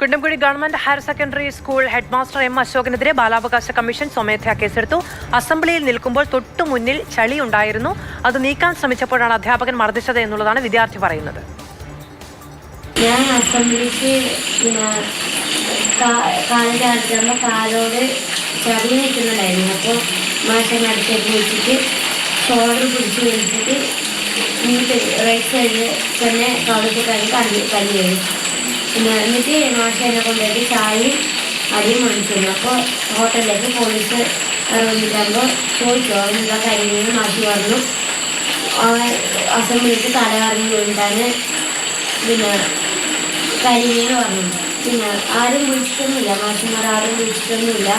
Kundamkuzhi government higher secondary school headmaster M അശോകനെതിരെ ബാലാവകാശ commission സ്വമേധയാ കേസെടുത്തു. അസംബ്ലിയിൽ നിൽക്കുമ്പോൾ തൊട്ടു മുന്നിൽ ചളി ഉണ്ടായിരുന്നു. അത് നീക്കാൻ ശ്രമിച്ചപ്പോഴാണ് അധ്യാപകൻ മർദ്ദിച്ചത് എന്നുള്ളതാണ് വിദ്യാർത്ഥി പറയുന്നത്. ഞാൻ അസംബ്ലിക്ക് കാലിന്റെ അടുത്തുമ്പോൾ കാലോട് ചളി നിൽക്കുന്നുണ്ടായിരുന്നു അപ്പോൾ മാഷൻ അടുത്തേക്ക് വെച്ചിട്ട് ഷോൾഡർ പിടിച്ച് വിളിച്ചിട്ട് റൈറ്റ് സൈഡിൽ തന്നെ കവിളത്തിൽ കല്ല് കല്ല് കല്ല് എന്നിട്ട് മാഷേനെ കൊണ്ടുപോയിട്ട് ചായയും അരിയും വാങ്ങിച്ചിരുന്നു അപ്പോൾ ഹോട്ടലിലേക്ക് പോലീസ് വന്നിട്ടാകുമ്പോൾ ചോദിച്ചു അവനെന്താ കഴിഞ്ഞു മാഷി പറഞ്ഞു. അവൻ അസംബ്ലിക്ക് തല കറങ്ങി വീണിട്ടാണ് പിന്നെ കരിമീന്ന് പറഞ്ഞു പിന്നെ ആരും വിളിച്ചിട്ടൊന്നുമില്ല. മാഷിമാർ ആരും വിളിച്ചിട്ടൊന്നുമില്ല.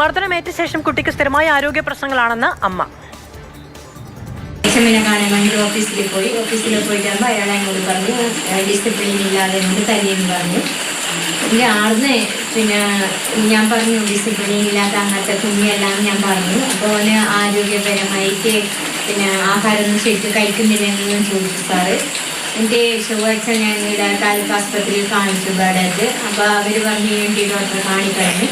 മർദ്ദനമേറ്റ ശേഷം കുട്ടിക്ക് സ്ഥിരമായ ആരോഗ്യ പ്രശ്നങ്ങളാണെന്ന് അമ്മ. എന്നെ കാണാൻ വേണ്ടി ഓഫീസിൽ പോയി. ഓഫീസിൽ പോയിട്ടാകുമ്പോൾ അയാൾ എന്നോട് പറഞ്ഞു. ഡിസിപ്ലിൻ ഇല്ലാതെ എന്നോട് തല്ലിയെന്ന് പറഞ്ഞു. പിന്നെ ആളിന്ന് പിന്നെ ഞാൻ പറഞ്ഞു ഡിസിപ്ലിൻ ഇല്ലാത്ത അങ്ങനത്തെ കുഞ്ഞെല്ലാം ഞാൻ പറഞ്ഞു. അപ്പോൾ അവന് ആരോഗ്യപരമായിട്ട് പിന്നെ ആഹാരമൊന്നും ശരിക്കും കഴിക്കുന്നില്ലെന്ന് ഞാൻ ചോദിച്ചു സാറ്. എന്റെ ചൊവ്വാഴ്ച ഞാൻ ഇവിടെ താലൂക്ക് ആസ്പത്രിയിൽ കാണിച്ചു ബേഡത്ത് അപ്പോൾ അവർ പറഞ്ഞു വേണ്ടി ഡോക്ടറെ കാണിക്കണം.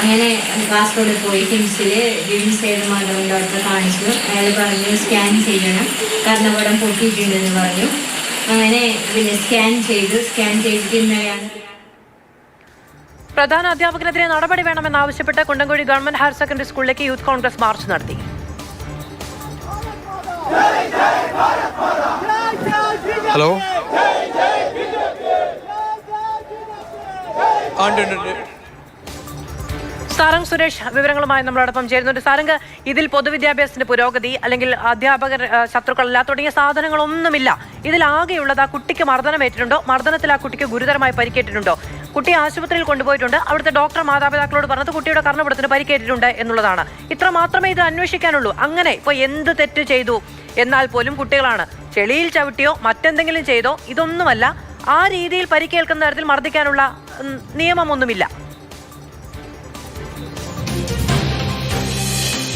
അങ്ങനെ കാസർഗോഡ് പോയി കിംസിൽ ജിംസ് സൈഡ് മാധവൻ ഡോക്ടറെ കാണിച്ചു. അയാൾ പറഞ്ഞു സ്കാൻ ചെയ്യണം. കർണപടം പൊട്ടിയിട്ടുണ്ടെന്ന് പറഞ്ഞു. അങ്ങനെ പിന്നെ സ്കാൻ ചെയ്തു. സ്കാൻ ചെയ്തിട്ട് ഇന്നലെയാണ് പ്രധാന അധ്യാപകനെതിരെ നടപടി വേണമെന്നാവശ്യപ്പെട്ട് കുണ്ടംകുഴി ഗവൺമെന്റ് ഹയർ സെക്കൻഡറി സ്കൂളിലേക്ക് യൂത്ത് കോൺഗ്രസ് മാർച്ച് നടത്തി. ഹലോ? ഉണ്ട് സാരംഗ് സുരേഷ് വിവരങ്ങളുമായി നമ്മളോടൊപ്പം ചേരുന്നുണ്ട്. സാരംഗ് ഇതിൽ പൊതുവിദ്യാഭ്യാസത്തിന്റെ പുരോഗതി അല്ലെങ്കിൽ അധ്യാപകർ ശത്രുക്കളല്ല തുടങ്ങിയ സാധനങ്ങളൊന്നുമില്ല. ഇതിലാകെയുള്ളത് ആ കുട്ടിക്ക് മർദ്ദനമേറ്റിട്ടുണ്ടോ? മർദ്ദനത്തിൽ ആ കുട്ടിക്ക് ഗുരുതരമായി പരിക്കേറ്റിട്ടുണ്ടോ? കുട്ടിയെ ആശുപത്രിയിൽ കൊണ്ടുപോയിട്ടുണ്ട്. അവിടുത്തെ ഡോക്ടർ മാതാപിതാക്കളോട് പറഞ്ഞത് കുട്ടിയുടെ കർണപുടത്തിന് പരിക്കേറ്റിട്ടുണ്ട് എന്നുള്ളതാണ്. ഇത്ര മാത്രമേ ഇത് അന്വേഷിക്കാനുള്ളൂ. അങ്ങനെ ഇപ്പൊ എന്ത് തെറ്റ് ചെയ്തു എന്നാൽ പോലും കുട്ടികളാണ് ചെളിയിൽ ചവിട്ടിയോ മറ്റെന്തെങ്കിലും ചെയ്തോ ഇതൊന്നുമല്ല. ആ രീതിയിൽ പരിക്കേൽക്കുന്ന തരത്തിൽ മർദ്ദിക്കാനുള്ള നിയമമൊന്നുമില്ല.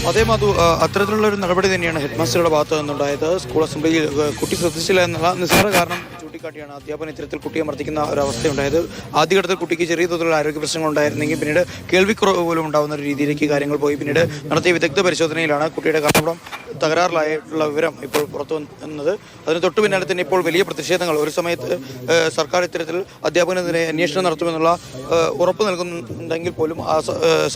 അതേ മാധു അത്തരത്തിലുള്ള ഒരു നടപടി തന്നെയാണ് ഹെഡ് മാസ്റ്ററുടെ ഭാഗത്ത് നിന്നുണ്ടായത് സ്കൂൾ അസംബ്ലിയിൽ കുട്ടി ശ്രദ്ധിച്ചില്ല എന്നുള്ള നിസ്സാര കാരണം ചൂണ്ടിക്കാട്ടിയാണ് അധ്യാപന ഇത്തരത്തിൽ കുട്ടിയെ മർദ്ദിക്കുന്ന ഒരു അവസ്ഥയുണ്ടായത്. ആദ്യഘട്ടത്തിൽ കുട്ടിക്ക് ചെറിയ തോതിലുള്ള ആരോഗ്യ പ്രശ്നങ്ങൾ ഉണ്ടായിരുന്നെങ്കിൽ പിന്നീട് കേൾവിക്കുറവ് പോലും ഉണ്ടാകുന്ന ഒരു രീതിയിലേക്ക് കാര്യങ്ങൾ പോയി. പിന്നീട് നടത്തിയ വിദഗ്ധ പരിശോധനയിലാണ് കുട്ടിയുടെ കർമ്മം തകരാറിലായിട്ടുള്ള വിവരം ഇപ്പോൾ പുറത്തു വന്നത്. അതിന് തൊട്ടു പിന്നാലെ തന്നെ ഇപ്പോൾ വലിയ പ്രതിഷേധങ്ങൾ. ഒരു സമയത്ത് സർക്കാർ ഇത്തരത്തിൽ അധ്യാപകനെതിരെ അന്വേഷണം നടത്തുമെന്നുള്ള ഉറപ്പ് നൽകുന്നുണ്ടെങ്കിൽ പോലും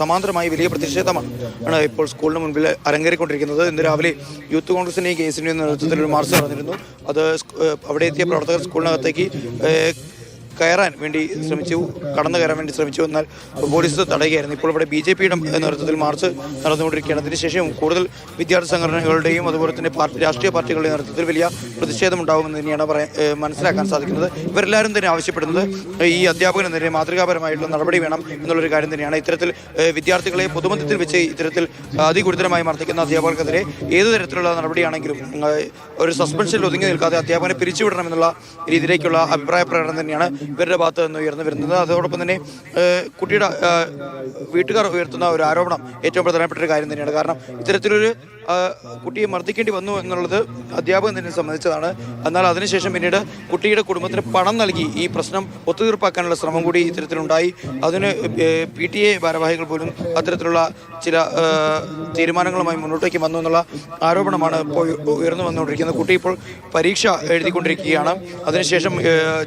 സമാന്തരമായി വലിയ പ്രതിഷേധമാണ് ആണ് ഇപ്പോൾ സ്കൂളിന് മുൻപിൽ അരങ്ങേറിക്കൊണ്ടിരിക്കുന്നത്. ഇന്ന് രാവിലെ യൂത്ത് കോൺഗ്രസിന്റെയും കേസിന്റെയും നേതൃത്വത്തിൽ ഒരു മാർച്ച് നടന്നിരുന്നു. അത് അവിടെ എത്തിയ പ്രവർത്തകർ तरच पूर्ण होतं की കയറാൻ വേണ്ടി ശ്രമിച്ചു കടന്നു കയറാൻ വേണ്ടി ശ്രമിച്ചു. എന്നാൽ പോലീസ് തടയുകയായിരുന്നു. ഇപ്പോൾ ഇവിടെ ബി ജെ പിയുടെ നേതൃത്വത്തിൽ മാർച്ച് നടന്നുകൊണ്ടിരിക്കുകയാണ്. അതിനുശേഷം കൂടുതൽ വിദ്യാർത്ഥി സംഘടനകളുടെയും അതുപോലെ തന്നെ പാർട്ടി രാഷ്ട്രീയ പാർട്ടികളുടെ നേതൃത്വത്തിൽ വലിയ പ്രതിഷേധം ഉണ്ടാകുമെന്ന് തന്നെയാണ് പറയാൻ മനസ്സിലാക്കാൻ സാധിക്കുന്നത്. ഇവരെല്ലാവരും തന്നെ ആവശ്യപ്പെടുന്നത് ഈ അധ്യാപകനെതിരെ മാതൃകാപരമായിട്ടുള്ള നടപടി വേണം എന്നുള്ളൊരു കാര്യം തന്നെയാണ്. ഇത്തരത്തിൽ വിദ്യാർത്ഥികളെ പൊതുമധ്യത്തിൽ വെച്ച് ഇത്തരത്തിൽ അതിഗുരുതരമായി മർദ്ദിക്കുന്ന അധ്യാപകർക്കെതിരെ ഏത് തരത്തിലുള്ള നടപടിയാണെങ്കിലും ഒരു സസ്പെൻഷനിൽ ഒതുങ്ങി നിൽക്കാതെ അധ്യാപകനെ പിരിച്ചുവിടണം എന്നുള്ള രീതിയിലേക്കുള്ള അഭിപ്രായ പ്രകടനം തന്നെയാണ് ഇവരുടെ ഭാഗത്ത് നിന്ന് ഉയർന്നു വരുന്നത്. അതോടൊപ്പം തന്നെ കുട്ടിയുടെ വീട്ടുകാർ ഉയർത്തുന്ന ഒരു ആരോപണം ഏറ്റവും പ്രധാനപ്പെട്ട ഒരു കാര്യം തന്നെയാണ്. കാരണം ഇത്തരത്തിലൊരു കുട്ടിയെ മർദ്ദിക്കേണ്ടി വന്നു എന്നുള്ളത് അധ്യാപകൻ തന്നെ സംബന്ധിച്ചതാണ് എന്നാൽ അതിനുശേഷം പിന്നീട് കുട്ടിയുടെ കുടുംബത്തിന് പണം നൽകി ഈ പ്രശ്നം ഒത്തുതീർപ്പാക്കാനുള്ള ശ്രമം കൂടി ഇത്തരത്തിലുണ്ടായി. അതിന് പി ടി എ ഭാരവാഹികൾ പോലും അത്തരത്തിലുള്ള ചില തീരുമാനങ്ങളുമായി മുന്നോട്ടേക്ക് വന്നു എന്നുള്ള ആരോപണമാണ് ഇപ്പോൾ ഉയർന്നു വന്നുകൊണ്ടിരിക്കുന്നത്. കുട്ടി ഇപ്പോൾ പരീക്ഷ എഴുതിക്കൊണ്ടിരിക്കുകയാണ്. അതിനുശേഷം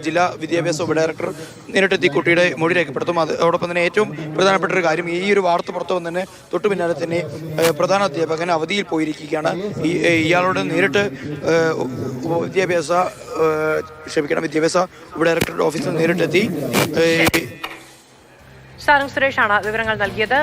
ജില്ലാ വിദ്യാഭ്യാസ ഉപ ഡയറക്ടർ നേരിട്ടെത്തി കുട്ടിയുടെ മൊഴി രേഖപ്പെടുത്തും. അത് അതോടൊപ്പം തന്നെ ഏറ്റവും പ്രധാനപ്പെട്ട ഒരു കാര്യം ഈ ഒരു വാർത്ത പുറത്തു വന്നതിന് തൊട്ടു പിന്നാലെ തന്നെ പ്രധാന അധ്യാപകൻ അവധിയിൽ പോയിരിക്കുകയാണ്. ഇയാളോട് നേരിട്ട് വിദ്യാഭ്യാസ ക്ഷമിക്കണം വിദ്യാഭ്യാസ ഉപ ഡയറക്ടറുടെ ഓഫീസിൽ നേരിട്ടെത്തി. സാറും സുരേഷാണ് വിവരങ്ങൾ നൽകിയത്.